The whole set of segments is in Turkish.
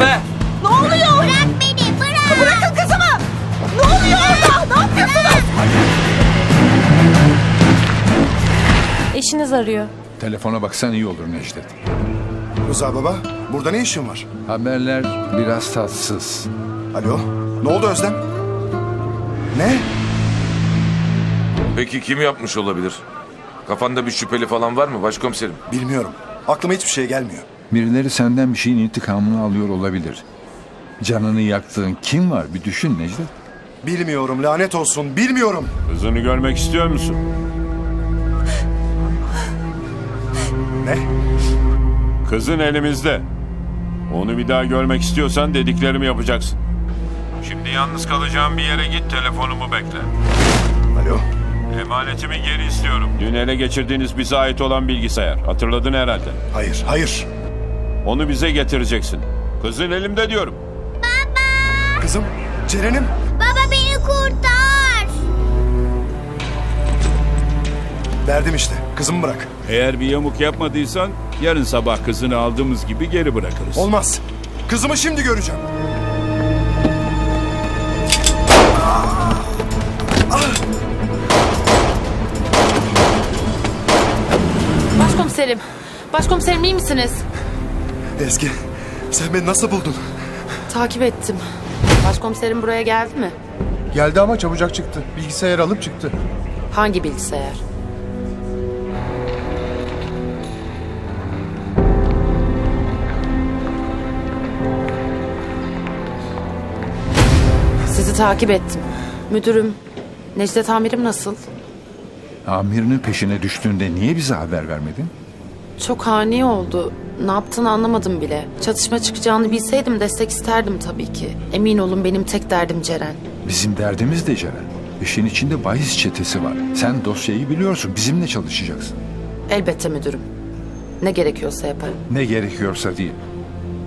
Be! Ne oluyor? Bırak beni bırak. Bırakın kızımı. Ne oluyor orada? Ne yapıyorsunuz? Eşiniz arıyor. Telefona baksan iyi olur Necdet. Rıza baba, burada ne işin var? Haberler biraz tatsız. Alo, ne oldu Özlem? Ne? Peki kim yapmış olabilir? Kafanda bir şüpheli falan var mı başkomiserim? Bilmiyorum. Aklıma hiçbir şey gelmiyor. Birileri senden bir şeyin intikamını alıyor olabilir. Canını yaktığın kim var bir düşün Necdet. Bilmiyorum, lanet olsun, bilmiyorum. Kızını görmek istiyor musun? Ne? Kızın elimizde. Onu bir daha görmek istiyorsan dediklerimi yapacaksın. Şimdi yalnız kalacağım bir yere git telefonumu bekle. Alo, Emanetimi geri istiyorum. Dün ele geçirdiğiniz bize ait olan bilgisayar. Hatırladın herhalde. hayır, hayır. Onu bize getireceksin. Kızın elimde diyorum. Kızım, Ceren'im. Baba beni kurtar. Verdim işte, kızımı bırak. Eğer bir yamuk yapmadıysan yarın sabah kızını aldığımız gibi geri bırakırız. Olmaz. Kızımı şimdi göreceğim. Başkomiserim. Başkomiserim iyi misiniz? Ezgi, sen beni nasıl buldun? Takip ettim. Başkomiserim buraya geldi mi? Geldi ama çabucak çıktı. Bilgisayar alıp çıktı. Hangi bilgisayar? Sizi takip ettim. Müdürüm, Necdet amirim nasıl? Amirinin peşine düştüğünde niye bize haber vermedin? Çok ani oldu. Ne yaptığını anlamadım bile. Çatışma çıkacağını bilseydim destek isterdim tabii ki. Emin olun benim tek derdim Ceren. Bizim derdimiz de Ceren. İşin içinde bahis çetesi var. Sen dosyayı biliyorsun. Bizimle çalışacaksın. Elbette müdürüm. Ne gerekiyorsa yaparım. Ne gerekiyorsa değil.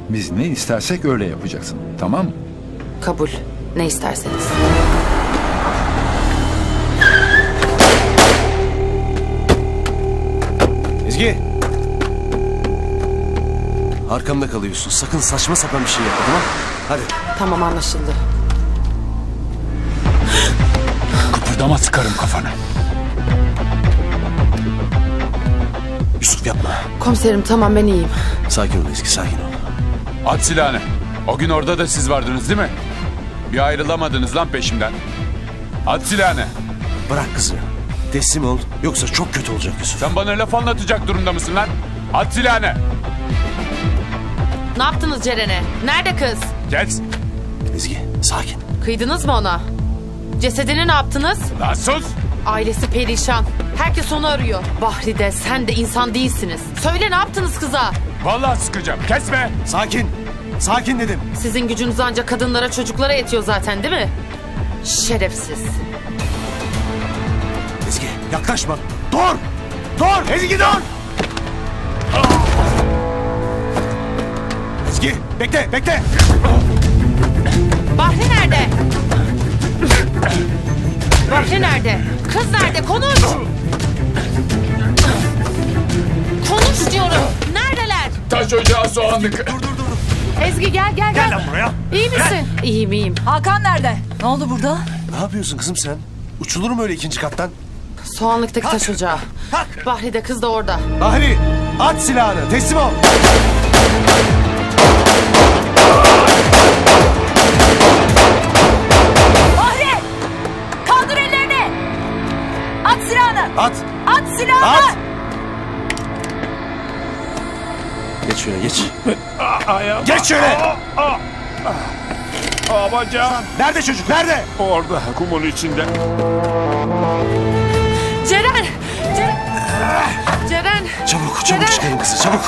Biz ne istersek öyle yapacaksın. Tamam mı? Kabul. Ne isterseniz. Ezgi! Arkamda kalıyorsun. Sakın saçma sapan bir şey yapma tamam Hadi. Tamam anlaşıldı. Kıpırdama sıkarım kafana. Yusuf yapma. Komiserim tamam ben iyiyim. Sakin ol Ezgi sakin ol. At silahını. O gün orada da siz vardınız değil mi? Bir ayrılamadınız lan peşimden. At silahını. Bırak kızı. Teslim ol. Yoksa çok kötü olacak Yusuf. Sen bana laf anlatacak durumda mısın lan? At silahını. Ne yaptınız Ceren'e? Nerede kız? Kes. Ezgi sakin. Kıydınız mı ona? Cesedini ne yaptınız? Lan sus. Ailesi perişan. Herkes onu arıyor. Bahri de sen de insan değilsiniz. Söyle ne yaptınız kıza? Vallahi sıkacağım. Kesme. Sakin. Sakin dedim. Sizin gücünüz ancak kadınlara çocuklara yetiyor zaten değil mi? Şerefsiz. Ezgi yaklaşma. Dur! Dur! Ezgi dur! Bekle bekle. Bahri nerede? Bahri nerede? Kız nerede? Konuş! Konuş diyorum. Neredeler? Taş ocağı soğanlık. Ezgi gel gel gel. Gel lan buraya. İyi misin? İyiyim iyiyim. Hakan nerede? Ne oldu burada? Ne yapıyorsun kızım sen? Uçulur mu öyle ikinci kattan? Soğanlıktaki taş ocağı. Kalk. Bahri de kız da orada. Bahri at silahını teslim ol. Bahri! Kaldır ellerini! At silahını! At. At silahını! At. Geç şöyle geç. Geç şöyle. Aa bacağım. Nerede çocuk nerede? Orada kumun içinde. Ceren! Ceren! Ceren! Çabuk çabuk Neden? çıkarın kızı çabuk.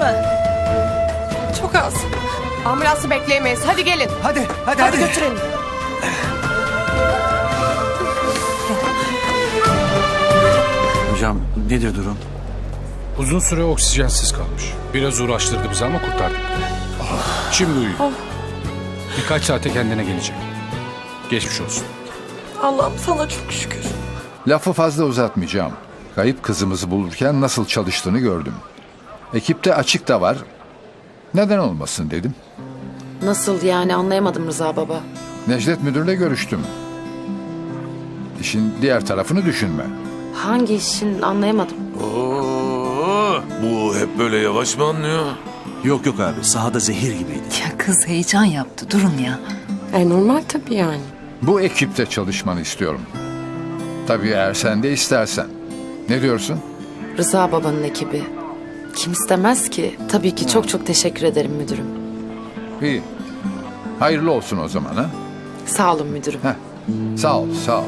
Var mı? Çok az. Ambulansı bekleyemeyiz. Hadi gelin. Hadi hadi hadi. götürelim. Hocam nedir durum? Uzun süre oksijensiz kalmış. Biraz uğraştırdı bizi ama kurtardık. Şimdi uyuyor. Birkaç saate kendine gelecek. Geçmiş olsun. Allah'ım sana çok şükür. Lafı fazla uzatmayacağım. Kayıp kızımızı bulurken nasıl çalıştığını gördüm. Ekipte açık da var. Neden olmasın dedim. Nasıl yani anlayamadım Rıza baba. Necdet Müdür'le görüştüm. İşin diğer tarafını düşünme. Hangi işin anlayamadım. Oo, bu hep böyle yavaş mı anlıyor? Yok yok abi sahada zehir gibiydi. Ya kız heyecan yaptı. Durun ya. E normal tabii yani. Bu ekipte çalışmanı istiyorum. Tabii eğer sen de istersen. Ne diyorsun? Rıza babanın ekibi. Kim istemez ki? Tabii ki çok çok teşekkür ederim müdürüm. İyi. Hayırlı olsun o zaman ha. Sağ olun müdürüm. Heh. Sağ ol, sağ ol.